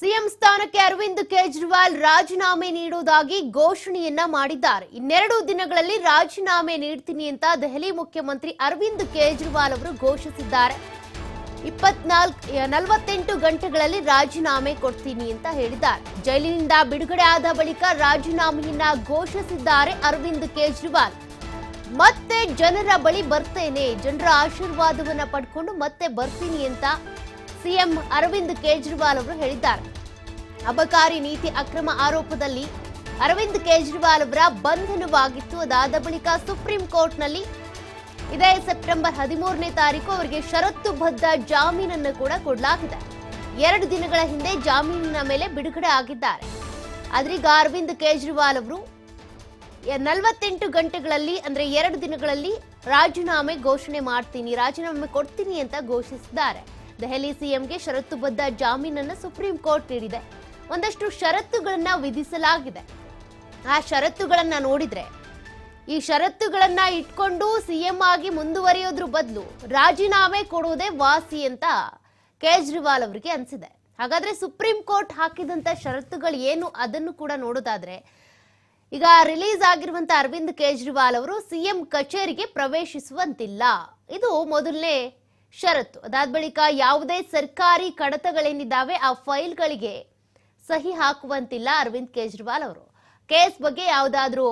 CM ಸ್ಥಾನಕ್ಕೆ ಅರವಿಂದ್ ಕೇಜ್ರಿವಾಲ್ ರಾಜೀನಾಮೆ ನೀಡುವುದಾಗಿ ಘೋಷಣೆಯನ್ನ ಮಾಡಿದ್ದಾರೆ. ಇನ್ನೆರಡು ದಿನಗಳಲ್ಲಿ ರಾಜೀನಾಮೆ ನೀಡ್ತೀನಿ ಅಂತ ದೆಹಲಿ ಮುಖ್ಯಮಂತ್ರಿ ಅರವಿಂದ್ ಕೇಜ್ರಿವಾಲ್ ಅವರು ಘೋಷಿಸಿದ್ದಾರೆ. ಇಪ್ಪತ್ನಾಲ್ಕು ನಲವತ್ತೆಂಟು ಗಂಟೆಗಳಲ್ಲಿ ರಾಜೀನಾಮೆ ಕೊಡ್ತೀನಿ ಅಂತ ಹೇಳಿದ್ದಾರೆ. ಜೈಲಿನಿಂದ ಬಿಡುಗಡೆ ಆದ ಬಳಿಕ ರಾಜೀನಾಮೆಯನ್ನ ಘೋಷಿಸಿದ್ದಾರೆ ಅರವಿಂದ್ ಕೇಜ್ರಿವಾಲ್. ಮತ್ತೆ ಜನರ ಬಳಿ ಬರ್ತೇನೆ, ಜನರ ಆಶೀರ್ವಾದವನ್ನ ಪಡ್ಕೊಂಡು ಮತ್ತೆ ಬರ್ತೀನಿ ಅಂತ ಸಿಎಂ ಅರವಿಂದ್ ಕೇಜ್ರಿವಾಲ್ ಅವರು ಹೇಳಿದ್ದಾರೆ. ಅಬಕಾರಿ ನೀತಿ ಅಕ್ರಮ ಆರೋಪದಲ್ಲಿ ಅರವಿಂದ್ ಕೇಜ್ರಿವಾಲ್ ಅವರ ಬಂಧನವಾಗಿತ್ತು. ಅದಾದ ಬಳಿಕ ಸುಪ್ರೀಂ ಕೋರ್ಟ್ನಲ್ಲಿ ಇದೇ ಸೆಪ್ಟೆಂಬರ್ ಹದಿಮೂರನೇ ತಾರೀಕು ಅವರಿಗೆ ಷರತ್ತುಬದ್ಧ ಜಾಮೀನನ್ನು ಕೂಡ ಕೊಡಲಾಗಿದೆ. ಎರಡು ದಿನಗಳ ಹಿಂದೆ ಜಾಮೀನಿನ ಮೇಲೆ ಬಿಡುಗಡೆ ಆಗಿದ್ದಾರೆ. ಆದ್ರೀಗ ಅರವಿಂದ್ ಕೇಜ್ರಿವಾಲ್ ಅವರು ನಲವತ್ತೆಂಟು ಗಂಟೆಗಳಲ್ಲಿ, ಅಂದ್ರೆ ಎರಡು ದಿನಗಳಲ್ಲಿ ರಾಜೀನಾಮೆ ಘೋಷಣೆ ಮಾಡ್ತೀನಿ, ರಾಜೀನಾಮೆ ಕೊಡ್ತೀನಿ ಅಂತ ಘೋಷಿಸಿದ್ದಾರೆ. ದೆಹಲಿ ಸಿಎಂಗೆ ಷರತ್ತುಬದ್ಧ ಜಾಮೀನನ್ನು ಸುಪ್ರೀಂ ಕೋರ್ಟ್ ನೀಡಿದೆ. ಒಂದಷ್ಟು ಷರತ್ತುಗಳನ್ನ ವಿಧಿಸಲಾಗಿದೆ. ಆ ಷರತ್ತುಗಳನ್ನ ನೋಡಿದ್ರೆ ಈ ಷರತ್ತುಗಳನ್ನ ಇಟ್ಕೊಂಡು ಸಿಎಂ ಆಗಿ ಮುಂದುವರಿಯೋದ್ರ ಬದಲು ರಾಜೀನಾಮೆ ಕೊಡುವುದೇ ವಾಸಿ ಅಂತ ಕೇಜ್ರಿವಾಲ್ ಅವರಿಗೆ ಅನ್ಸಿದೆ. ಹಾಗಾದ್ರೆ ಸುಪ್ರೀಂ ಕೋರ್ಟ್ ಹಾಕಿದಂತ ಷರತ್ತುಗಳು ಏನು? ಅದನ್ನು ಕೂಡ ನೋಡೋದಾದ್ರೆ ಈಗ ರಿಲೀಸ್ ಆಗಿರುವಂತ ಅರವಿಂದ್ ಕೇಜ್ರಿವಾಲ್ ಅವರು ಸಿಎಂ ಕಚೇರಿಗೆ ಪ್ರವೇಶಿಸುವಂತಿಲ್ಲ. ಇದು ಮೊದಲನೇ ಷರತ್ತು. ಅದಾದ ಬಳಿಕ ಯಾವುದೇ ಸರ್ಕಾರಿ ಕಡತಗಳೇನಿದ್ದಾವೆ, ಆ ಫೈಲ್ಗಳಿಗೆ ಸಹಿ ಹಾಕುವಂತಿಲ್ಲ ಅರವಿಂದ್ ಕೇಜ್ರಿವಾಲ್ ಅವರು. ಕೇಸ್ ಬಗ್ಗೆ ಯಾವುದಾದ್ರೂ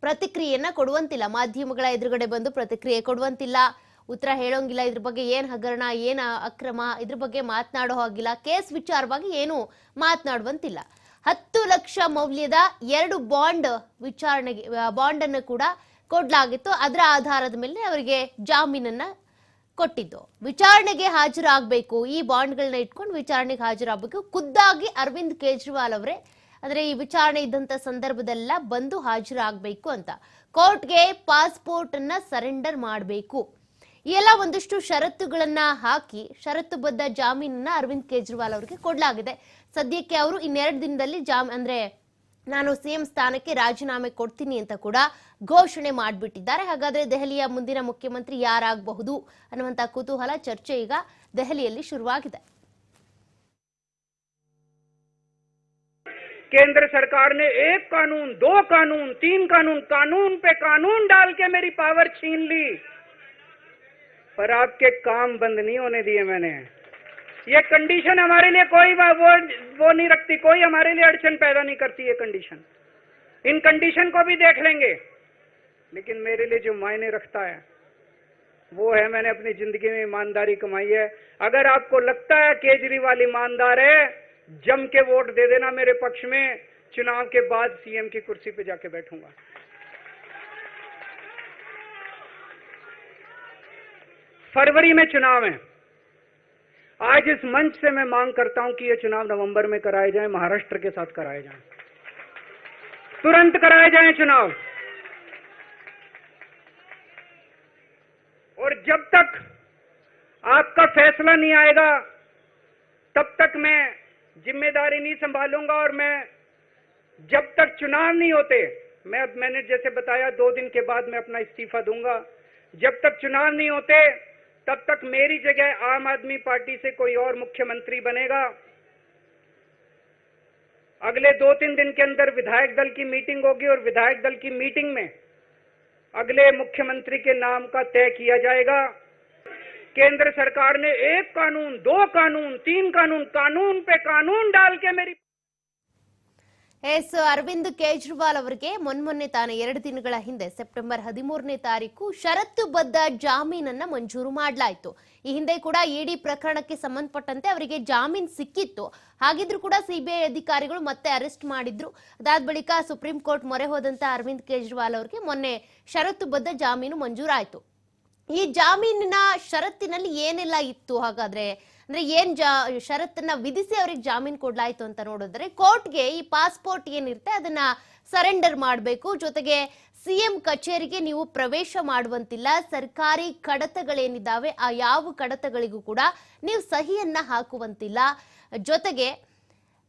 ಪ್ರತಿಕ್ರಿಯೆಯನ್ನ ಕೊಡುವಂತಿಲ್ಲ. ಮಾಧ್ಯಮಗಳ ಎದುರುಗಡೆ ಬಂದು ಪ್ರತಿಕ್ರಿಯೆ ಕೊಡುವಂತಿಲ್ಲ. ಉತ್ತರ ಹೇಳೋಂಗಿಲ್ಲ. ಇದ್ರ ಬಗ್ಗೆ ಏನು ಹಗರಣ, ಏನು ಅಕ್ರಮ, ಇದ್ರ ಬಗ್ಗೆ ಮಾತನಾಡೋ ಹಾಗಿಲ್ಲ. ಕೇಸ್ ವಿಚಾರವಾಗಿ ಏನು ಮಾತನಾಡುವಂತಿಲ್ಲ. ಹತ್ತು ಲಕ್ಷ ಮೌಲ್ಯದ ಎರಡು ಬಾಂಡ್ ವಿಚಾರಣೆಗೆ ಬಾಂಡ್ ಅನ್ನು ಕೂಡ ಕೊಡ್ಲಾಗಿತ್ತು. ಅದರ ಆಧಾರದ ಮೇಲೆ ಅವರಿಗೆ ಜಾಮೀನನ್ನ ಕೊಟ್ಟಿದ್ದು. ವಿಚಾರಣೆಗೆ ಹಾಜರಾಗಬೇಕು. ಈ ಬಾಂಡ್ಗಳನ್ನ ಇಟ್ಕೊಂಡು ವಿಚಾರಣೆಗೆ ಹಾಜರಾಗಬೇಕು. ಖುದ್ದಾಗಿ ಅರವಿಂದ್ ಕೇಜ್ರಿವಾಲ್ ಅವರೇ, ಅಂದ್ರೆ ಈ ವಿಚಾರಣೆ ಇದ್ದಂತ ಸಂದರ್ಭದೆಲ್ಲ ಬಂದು ಹಾಜರಾಗಬೇಕು ಅಂತ. ಕೋರ್ಟ್ಗೆ ಪಾಸ್ಪೋರ್ಟ್ ಅನ್ನ ಸರೆಂಡರ್ ಮಾಡಬೇಕು. ಈ ಎಲ್ಲ ಒಂದಿಷ್ಟು ಷರತ್ತುಗಳನ್ನ ಹಾಕಿ ಷರತ್ತುಬದ್ಧ ಜಾಮೀನನ್ನ ಅರವಿಂದ್ ಕೇಜ್ರಿವಾಲ್ ಅವರಿಗೆ ಕೊಡಲಾಗಿದೆ. ಸದ್ಯಕ್ಕೆ ಅವರು ಇನ್ನೆರಡು ದಿನದಲ್ಲಿ ಜಾಮ್, ಅಂದ್ರೆ ನಾನು ಸಿಎಂ ಸ್ಥಾನಕ್ಕೆ ರಾಜೀನಾಮೆ ಕೊಡ್ತೀನಿ ಅಂತ ಕೂಡ ಘೋಷಣೆ ಮಾಡಿಬಿಟ್ಟಿದ್ದಾರೆ ಹಾಗಾದ್ರೆ ದೆಹಲಿಯ ಮುಂದಿನ ಮುಖ್ಯಮಂತ್ರಿ ಯಾರಾಗಬಹುದು ಅನ್ನುವಂತ ಕುತೂಹಲ ಚರ್ಚೆ ಈಗ ದೆಹಲಿಯಲ್ಲಿ ಶುರುವಾಗಿದೆ केंद्र सरकार ने एक कानून दो कानून तीन कानून कानून पे कानून डाल के मेरी पावर छीन ली पर आपके काम बंद नहीं होने दिए मैंने ये कंडीशन हमारे लिए कोई वो वो नहीं रखती, कोई हमारे लिए अड़चन पैदा नहीं करती ये कंडीशन इन कंडीशन को भी देख लेंगे। लेकिन मेरे लिए जो मायने रखता है, वो है मैंने अपनी ज़िंदगी में ईमानदारी कमाई है। अगर आपको लगता है केजरीवाल ईमानदार है, जम के वोट दे देना मेरे पक्ष में, चुनाव के बाद सीएम की कुर्सी पे जाके बैठूँगा। फरवरी में चुनाव है। आज इस मंच से मैं मांग करता हूँ कि ये चुनाव नवंबर में कराए जाए, महाराष्ट्र के साथ कराए जाए। तुरंत कराए जाए चुनाव। और जब तक आपका फैसला नहीं आएगा, तब तक मैं ज़िम्मेदारी नहीं संभालूँगा और मैं जब तक चुनाव नहीं होते, मैं अब मैंने जैसे बताया, दो दिन के बाद मैं अपना इस्तीफा दूँगा। जब तक चुनाव नहीं होते तब तक मेरी जगह आम आदमी पार्टी से कोई और मुख्यमंत्री बनेगा। अगले दो तीन दिन के अंदर विधायक दल की मीटिंग होगी और विधायक दल की मीटिंग में अगले मुख्यमंत्री के नाम का तय किया जाएगा। केंद्र सरकार ने एक कानून, दो कानून, तीन कानून कानून पे कानून डाल के मेरी ಎಸ್ ಅರವಿಂದ್ ಕೇಜ್ರಿವಾಲ್ ಅವರಿಗೆ ಮೊನ್ಮೊನ್ನೆ ತಾನೇ ಎರಡು ದಿನಗಳ ಹಿಂದೆ ಸೆಪ್ಟೆಂಬರ್ ಹದಿಮೂರನೇ ತಾರೀಕು ಷರತ್ತುಬದ್ಧ ಜಾಮೀನನ್ನ ಮಂಜೂರು ಮಾಡಲಾಯಿತು. ಈ ಹಿಂದೆ ಕೂಡ ಇಡಿ ಪ್ರಕರಣಕ್ಕೆ ಸಂಬಂಧಪಟ್ಟಂತೆ ಅವರಿಗೆ ಜಾಮೀನ್ ಸಿಕ್ಕಿತ್ತು. ಹಾಗಿದ್ರು ಕೂಡ ಸಿಬಿಐ ಅಧಿಕಾರಿಗಳು ಮತ್ತೆ ಅರೆಸ್ಟ್ ಮಾಡಿದ್ರು. ಅದಾದ ಬಳಿಕ ಸುಪ್ರೀಂ ಕೋರ್ಟ್ ಮೊರೆ ಹೋದಂತ ಅರವಿಂದ್ ಕೇಜ್ರಿವಾಲ್ ಅವರಿಗೆ ಮೊನ್ನೆ ಷರತ್ತುಬದ್ಧ ಜಾಮೀನು ಮಂಜೂರಾಯಿತು. ಈ ಜಾಮೀನಿನ ಷರತ್ತಿನಲ್ಲಿ ಏನೆಲ್ಲ ಇತ್ತು ಹಾಗಾದ್ರೆ? ಅಂದ್ರೆ ಏನ್ ಜಾ, ಷರತ್ತನ್ನ ವಿಧಿಸಿ ಅವ್ರಿಗೆ ಜಾಮೀನು ಕೊಡ್ಲಾಯ್ತು ಅಂತ ನೋಡಿದ್ರೆ ಕೋರ್ಟ್ಗೆ ಈ ಪಾಸ್ಪೋರ್ಟ್ ಏನಿರುತ್ತೆ ಅದನ್ನ ಸರೆಂಡರ್ ಮಾಡಬೇಕು. ಜೊತೆಗೆ ಸಿಎಂ ಕಚೇರಿಗೆ ನೀವು ಪ್ರವೇಶ ಮಾಡುವಂತಿಲ್ಲ. ಸರ್ಕಾರಿ ಕಡತಗಳೇನಿದ್ದಾವೆ, ಆ ಯಾವ ಕಡತಗಳಿಗೂ ಕೂಡ ನೀವು ಸಹಿಯನ್ನ ಹಾಕುವಂತಿಲ್ಲ. ಜೊತೆಗೆ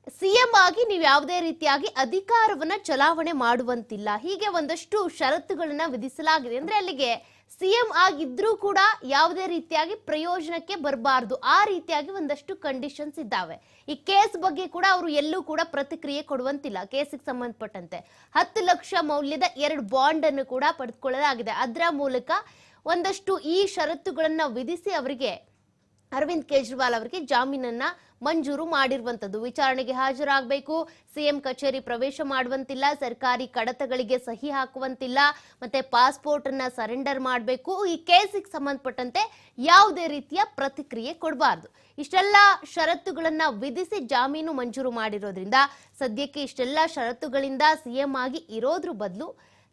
ಸಿಎಂ ಆಗಿ ನೀವು ಯಾವುದೇ ರೀತಿಯಾಗಿ ಅಧಿಕಾರವನ್ನ ಚಲಾವಣೆ ಮಾಡುವಂತಿಲ್ಲ. ಹೀಗೆ ಒಂದಷ್ಟು ಷರತ್ತುಗಳನ್ನ ವಿಧಿಸಲಾಗಿದೆ. ಅಂದ್ರೆ ಅಲ್ಲಿಗೆ ಸಿಎಂ ಆಗಿದ್ರೂ ಕೂಡ ಯಾವುದೇ ರೀತಿಯಾಗಿ ಪ್ರಯೋಜನಕ್ಕೆ ಬರಬಾರ್ದು. ಆ ರೀತಿಯಾಗಿ ಒಂದಷ್ಟು ಕಂಡೀಷನ್ಸ್ ಇದ್ದಾವೆ. ಈ ಕೇಸ್ ಬಗ್ಗೆ ಕೂಡ ಅವರು ಎಲ್ಲೂ ಕೂಡ ಪ್ರತಿಕ್ರಿಯೆ ಕೊಡುವಂತಿಲ್ಲ. ಕೇಸಿಗೆ ಸಂಬಂಧಪಟ್ಟಂತೆ ಹತ್ತು ಲಕ್ಷ ಮೌಲ್ಯದ ಎರಡು ಬಾಂಡ್ ಅನ್ನು ಕೂಡ ಪಡೆದುಕೊಳ್ಳಲಾಗಿದೆ ಅದರ ಮೂಲಕ ಒಂದಷ್ಟು ಈ ಷರತ್ತುಗಳನ್ನ ವಿಧಿಸಿ ಅವರಿಗೆ ಅರವಿಂದ್ ಕೇಜ್ರಿವಾಲ್ ಅವರಿಗೆ ಜಾಮೀನನ್ನ ಮಂಜೂರು ಮಾಡಿರುವಂತದ್ದು. ವಿಚಾರಣೆಗೆ ಹಾಜರಾಗಬೇಕು. ಸಿಎಂ ಕಚೇರಿ ಪ್ರವೇಶ ಮಾಡುವಂತಿಲ್ಲ. ಸರ್ಕಾರಿ ಕಡತಗಳಿಗೆ ಸಹಿ ಹಾಕುವಂತಿಲ್ಲ. ಮತ್ತೆ ಪಾಸ್ಪೋರ್ಟ್ ಅನ್ನ ಸರೆಂಡರ್ ಮಾಡಬೇಕು. ಈ ಕೇಸಿಗೆ ಸಂಬಂಧಪಟ್ಟಂತೆ ಯಾವುದೇ ರೀತಿಯ ಪ್ರತಿಕ್ರಿಯೆ ಕೊಡಬಾರ್ದು. ಇಷ್ಟೆಲ್ಲ ಷರತ್ತುಗಳನ್ನ ವಿಧಿಸಿ ಜಾಮೀನು ಮಂಜೂರು ಮಾಡಿರೋದ್ರಿಂದ, ಸದ್ಯಕ್ಕೆ ಇಷ್ಟೆಲ್ಲ ಷರತ್ತುಗಳಿಂದ ಸಿಎಂ ಆಗಿ ಇರೋದ್ರ ಬದಲು,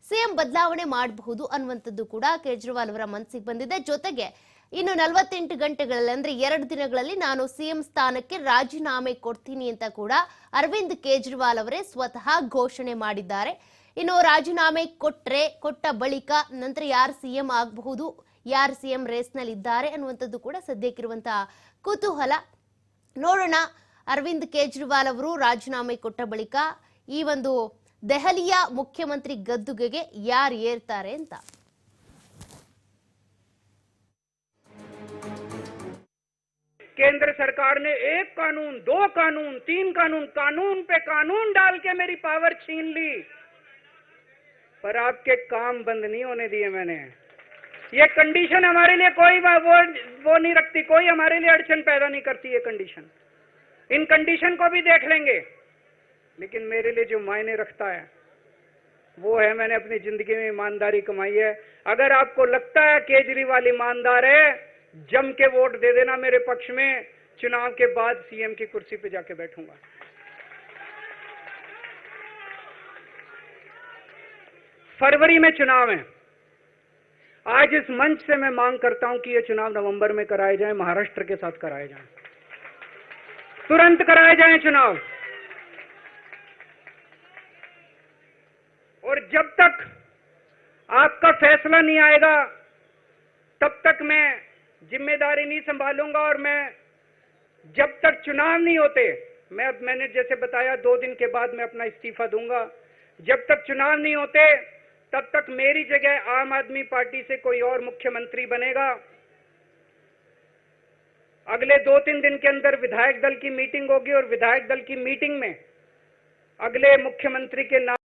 ಸಿಎಂ ಬದಲಾವಣೆ ಮಾಡಬಹುದು ಅನ್ನುವಂಥದ್ದು ಕೂಡ ಕೇಜ್ರಿವಾಲ್ ಅವರ ಮನಸ್ಸಿಗೆ ಬಂದಿದೆ. ಜೊತೆಗೆ ಇನ್ನು ನಲವತ್ತೆಂಟು ಗಂಟೆಗಳಲ್ಲಿ, ಅಂದ್ರೆ ಎರಡು ದಿನಗಳಲ್ಲಿ ನಾನು ಸಿಎಂ ಸ್ಥಾನಕ್ಕೆ ರಾಜೀನಾಮೆ ಕೊಡ್ತೀನಿ ಅಂತ ಕೂಡ ಅರವಿಂದ್ ಕೇಜ್ರಿವಾಲ್ ಅವರೇ ಸ್ವತಃ ಘೋಷಣೆ ಮಾಡಿದ್ದಾರೆ. ಇನ್ನು ರಾಜೀನಾಮೆ ಕೊಟ್ರೆ, ಕೊಟ್ಟ ಬಳಿಕ ನಂತರ ಯಾರು ಸಿಎಂ ಆಗಬಹುದು, ಯಾರು ಸಿಎಂ ರೇಸ್ನಲ್ಲಿ ಇದ್ದಾರೆ ಅನ್ನುವಂಥದ್ದು ಕೂಡ ಸದ್ಯಕ್ಕಿರುವಂತಹ ಕುತೂಹಲ. ನೋಡೋಣ, ಅರವಿಂದ್ ಕೇಜ್ರಿವಾಲ್ ಅವರು ರಾಜೀನಾಮೆ ಕೊಟ್ಟ ಬಳಿಕ ಈ ಒಂದು ದೆಹಲಿಯ ಮುಖ್ಯಮಂತ್ರಿ ಗದ್ದುಗೆಗೆ ಯಾರು ಏರ್ತಾರೆ ಅಂತ. केंद्र सरकार ने एक कानून, दो कानून, तीन कानून कानून पे कानून डाल के मेरी पावर छीन ली। पर आपके काम बंद नहीं होने दिए मैंने। ये कंडीशन हमारे लिए कोई वो वो नहीं रखती, कोई हमारे लिए अड़चन पैदा नहीं करती ये कंडीशन इन कंडीशन को भी देख लेंगे। लेकिन मेरे लिए जो मायने रखता है, वो है मैंने अपनी ज़िंदगी में ईमानदारी कमाई है। अगर आपको लगता है केजरीवाल ईमानदार है जम के वोट दे देना मेरे पक्ष में, चुनाव के बाद सीएम की कुर्सी पे जाके बैठूँगा। फरवरी में चुनाव है। आज इस मंच से मैं मांग करता हूँ कि ये चुनाव नवंबर में कराए जाएँ, महाराष्ट्र के साथ कराए जाएँ। तुरंत कराए जाएँ चुनाव। और जब तक आपका फैसला नहीं आएगा, तब तक मैं ज़िम्मेदारी नहीं संभालूँगा और मैं जब तक चुनाव नहीं होते, मैं अब मैंने जैसे बताया, दो दिन के बाद मैं अपना इस्तीफा दूँगा। जब तक चुनाव नहीं होते, तब तक मेरी जगह आम आदमी पार्टी से कोई और मुख्यमंत्री बनेगा। अगले दो तीन दिन के अंदर विधायक दल की मीटिंग होगी और विधायक दल की मीटिंग में अगले मुख्यमंत्री के नाम